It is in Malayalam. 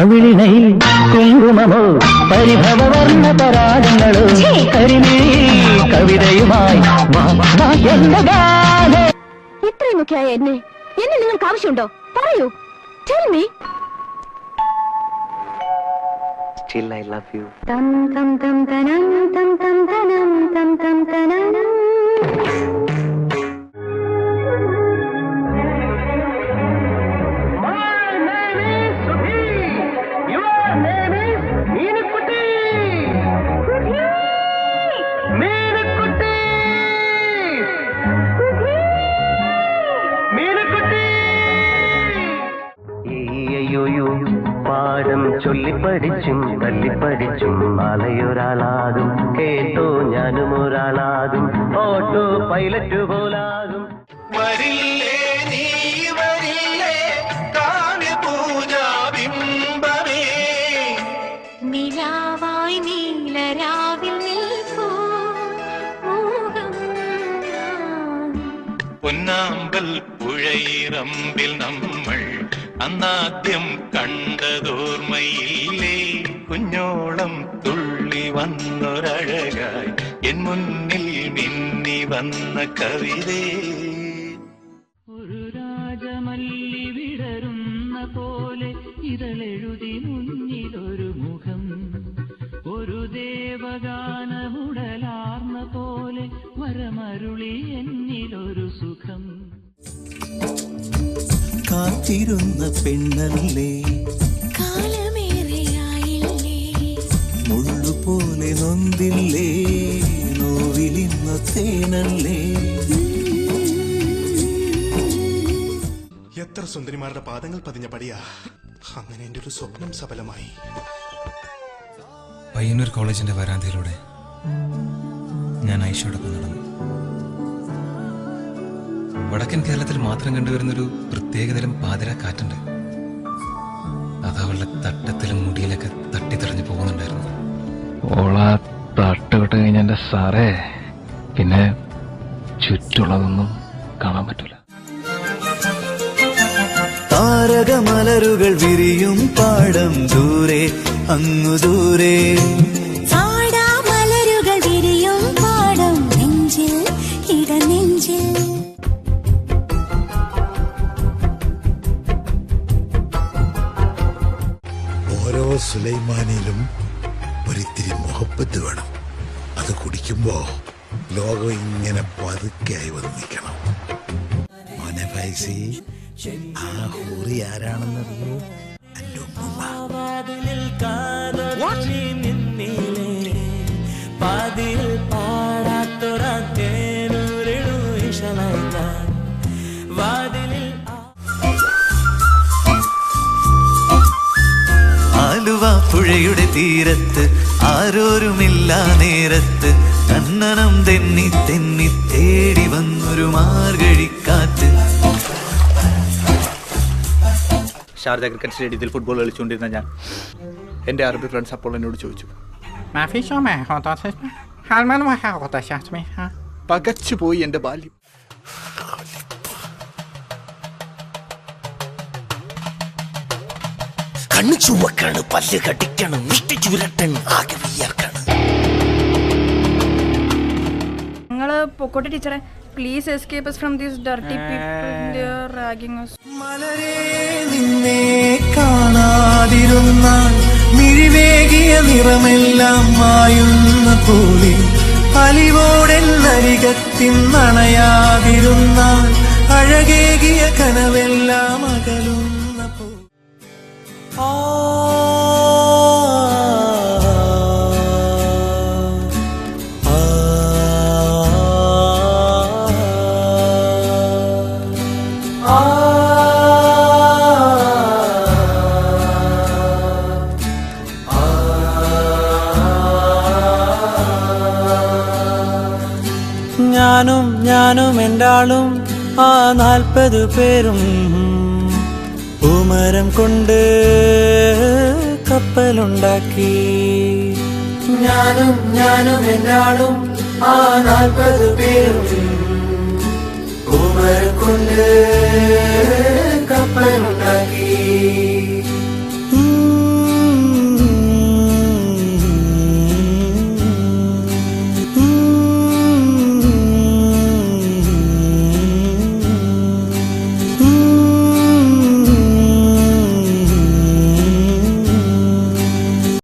കവിളിണൈ കുങ്കുമമോ പരിഭവവർണ പരാഗങ്ങളോ കരിമിഴി കവിതയുമായി ഇത്രയുമൊക്കെ ആയ എന്നെ എന്നെ നിങ്ങൾക്ക് ആവശ്യമുണ്ടോ? പറയൂ. Tell me Still I love you. tam tam tam തനം tam tam തനം tam tam ഈയ്യോയോ ചൊല്ലിപ്പടിച്ചും തല്ലിപ്പടിച്ചും നാളെയൊരാളാകും കേട്ടോ ഞാനും ഒരാളാകും. Auto pilot പോലാകും. വരില്ലേ നീ വരില്ലേ നിലാവായി നീലരാവിൽ പൊന്നാമ്പൽ പുഴയിറമ്പിൽ നമ്മൾ അന്നാദ്യം കണ്ടതോർമ്മയില്ലേ? കുഞ്ഞോളം തുള്ളി വന്നൊരഴകായി എൻ മുന്നിൽ മിന്നി വന്ന കവിതേ. ഒരു രാജമല്ലി വിടരുന്ന പോലെ ഇതളെഴുതി മുന്നിലൊരു മുഖം. ഒരു ദേവഗാനമുടലാർന്ന പോലെ വരമരുളി എന്നിലൊരു സുഖം. കാത്തിരുന്ന പെണ്ണല്ലേ? കാലമേറെയായില്ലേ? മുള്ളുപോലെ നൊന്തില്ലേ? നോവിലിന്ന തേനല്ലേ എത്ര സുന്ദരിമാരുടെ പാദങ്ങൾ പതിഞ്ഞ പടിയാ അങ്ങനെ എന്റെ ഒരു സ്വപ്നം സഫലമായി. പയ്യന്നൂർ കോളേജിന്റെ വരാന്തയിലൂടെ ഞാൻ ഐഷയോടൊപ്പം നടന്നു. വടക്കൻ കേരളത്തിൽ മാത്രം കണ്ടുവരുന്നൊരു പ്രത്യേകതരം പാതിര കാറ്റുണ്ട് അത് അവളുടെ തട്ടത്തിലും മുടിയിലൊക്കെ തട്ടിത്തെറിഞ്ഞു പോകുന്നുണ്ടായിരുന്നു. ഓള തട്ടുവിട്ട് കഴിഞ്ഞ എന്റെ സാറേ. പിന്നെ ചുറ്റുള്ളതൊന്നും കാണാൻ പറ്റൂല. താരകമലരുകൾ വിരിയും പാടം ദൂരെ അങ്ങു ദൂരെ. ഓരോ സുലൈമാനിയിലും ഒരിത്തിരി മുഹബത്ത് വേണം. അത് കുടിക്കുമ്പോ ലോകം ഇങ്ങനെ പതുക്കെയായി വന്ന് നിൽക്കണം. മോനെ ഫൈസി ആ ഹൂറി ആരാണെന്നറിയോ? എന്റെ ഉമ്മ പുഴയുടെ തീരത്ത് ആരോരുമില്ല നേരത്ത് കണ്ണനം തെന്നി തെന്നി തേടി വന്നൊരു മാർഗഴിക്കാറ്റ്. ശാരദ ക്രിക്കറ്റ് സ്റ്റേഡിയത്തിൽ ഫുട്ബോൾ കളിച്ചുകൊണ്ടിരുന്ന ഞാൻ എന്റെ അറബി ഫ്രണ്ട്സ് അപ്പോൾ എന്നോട് ചോദിച്ചു. പകച്ചുപോയി എന്റെ ബാല്യം. കണ്ണു ചുവക്കാണ് പല്ല് കടിക്കണം മുഷ്ടി ചുരട്ടൻ ആകെ വയ്യാക്കാണ് ഞങ്ങൾ പൊക്കോട്ടെ ടീച്ചറെ. Please escape from these dirty people ragging മലരെ നിന്നെ കാണാതിരുന്നാൽ മിഴിവേകിയ നിറമെല്ലാം മായുന്ന പോലെ നണയാതിരുന്ന അഴകേകിയ കനവെല്ലാം ഞാനും ഞാനും എന്റെ ആളും ആ നാൽപ്പത് പേരും പൂമരം കൊണ്ട് കപ്പലുണ്ടാക്കി. ഞാനും ഞാനും എന്നാളും ആ നാൽപ്പത് പേരും. ഉമരം കൊണ്ട് കപ്പലുണ്ടാക്കി.